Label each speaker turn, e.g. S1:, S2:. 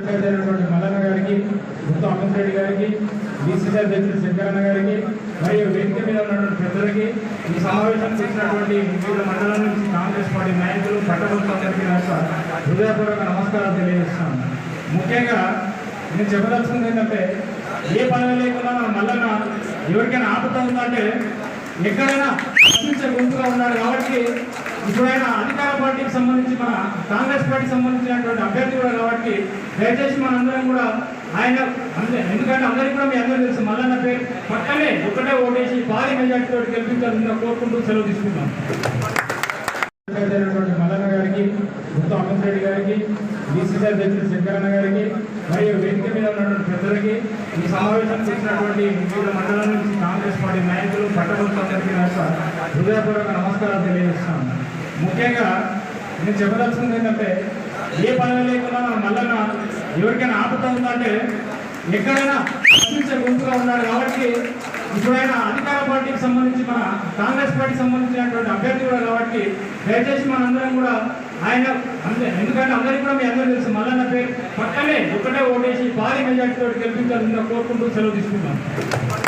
S1: మల్లన్న గారికి గుత్త అమిత్ రెడ్డి గారికి బీసీసీ అధ్యక్షుడు శంకరన్న గారికి మరియు వేదిక మీద ఉన్నటువంటి పెద్దలకి ఈ సమావేశం చేసినటువంటి వివిధ మండలం నుంచి కాంగ్రెస్ పార్టీ నాయకులు పట్టభద్రులందరికీ నా హృదయపూర్వక నమస్కారాలు తెలియజేస్తాను ముఖ్యంగా నేను చెప్పదలుచుకుంది ఏంటంటే ఏ పదవి లేకుండా మన మల్లన్న ఎవరికైనా ఆపద ఉందంటే ఎక్కడైనా ప్రశ్నించే గుంపుగా ఉన్నారు కాబట్టి ఇప్పుడైనా అధికార పార్టీకి సంబంధించి మన కాంగ్రెస్ పార్టీకి సంబంధించినటువంటి అభ్యర్థి కూడా కాబట్టి దయచేసి మనందరం కూడా ఆయన ఎందుకంటే అందరికీ కూడా మీ అందరూ తెలుసు మల్లన్న పేరు పక్కనే ఒకటే ఓటేసి భారీ మెజార్టీతో గెలిపించాలని కోరుకుంటూ సెలవు తీసుకుంటాం అయినటువంటి మల్లన్న గారికి గుత్త అమిత్ రెడ్డి గారికి బీసీసీ అధ్యక్షుడు శంకరన్న గారికి మరియు వేదిక మీద ఉన్నటువంటి పెద్దలకి ఈ సమావేశానికి వచ్చినటువంటి వివిధ మండలాల నుంచి కాంగ్రెస్ పార్టీ నాయకులు పట్టభక్తులందరికీ నా యొక్క హృదయపూర్వక నమస్కారాలు తెలియజేస్తాను ముఖ్యంగా నేను చెప్పదలుచుకుంది ఏంటంటే ఏ పని లేకుండా మన మల్లన్న ఎవరికైనా ఆపద ఉందంటే ఎక్కడైనా ప్రశ్నించే గుంపుగా ఉన్నారు కాబట్టి ఇప్పుడైనా అధికార పార్టీకి సంబంధించి మన కాంగ్రెస్ పార్టీకి సంబంధించినటువంటి అభ్యర్థి కూడా కాబట్టి దయచేసి మనందరం కూడా ఆయన ఎందుకంటే అందరికీ కూడా మీ అందరూ తెలుసు మల్లన్న పేరు పక్కనే ఒకటే ఓటేసి భారీ మెజార్టీతో గెలిపించాలని కోరుకుంటూ సెలవు తీసుకుంటాం